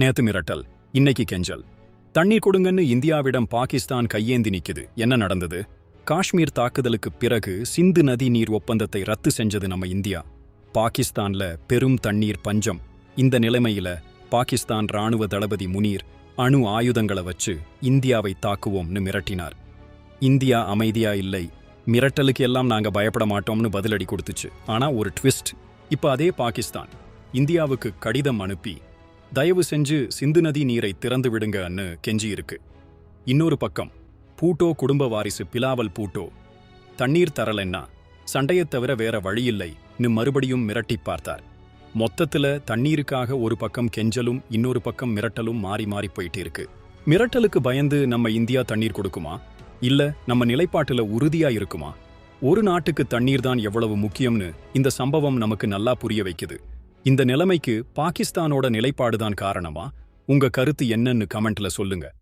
நேத்து மிரட்டல் இன்னைக்கு கெஞ்சல். தண்ணீர் கொடுங்கன்னு இந்தியாவிடம் பாகிஸ்தான் கையேந்தி நிக்குது. என்ன நடந்தது? காஷ்மீர் தாக்குதலுக்கு பிறகு சிந்து நதி நீர் ஒப்பந்தத்தை ரத்து செஞ்சது நம்ம இந்தியா. பாகிஸ்தான்ல பெரும் தண்ணீர் பஞ்சம். இந்த நிலைமையில பாகிஸ்தான் ராணுவ தளபதி முனீர் அணு ஆயுதங்களை வச்சு இந்தியாவை தாக்குவோம்னு மிரட்டினார். இந்தியா அமைதியா இல்லை. மிரட்டலுக்கு எல்லாம் நாங்க பயப்பட மாட்டோம்னு பதிலடி கொடுத்துச்சு. ஆனா ஒரு ட்விஸ்ட். இப்ப அதே பாகிஸ்தான். இந்தியாவுக்கு கடிதம் அனுப்பி தயவு செஞ்சு சிந்து நதி நீரை திறந்து விடுங்கன்னு கெஞ்சி இருக்கு இன்னொரு பக்கம் பூட்டோ குடும்ப வாரிசு பிலாவல் பூட்டோ தண்ணீர் தரலன்னா சண்டையைத் தவிர வேற வழியில்லைன்னு மறுபடியும் மிரட்டி பார்த்தார். மொத்தத்துல தண்ணீருக்காக ஒரு பக்கம் கெஞ்சலும் இன்னொரு பக்கம் மிரட்டலும் மாறி மாறி போயிட்டு இருக்கு மிரட்டலுக்கு பயந்து நம்ம இந்தியா தண்ணீர் கொடுக்குமா? இல்ல நம்ம நிலைப்பாட்டுல உறுதியா இருக்குமா? ஒரு நாட்டுக்கு தண்ணீர் தான் எவ்வளவு முக்கியம்னு இந்த சம்பவம் நமக்கு நல்லா புரிய வைக்குது. இந்த நிலைமைக்கு பாகிஸ்தானோட நிலைப்பாடுதான் காரணமா? உங்க கருத்து என்னன்னு கமெண்ட்ல சொல்லுங்க.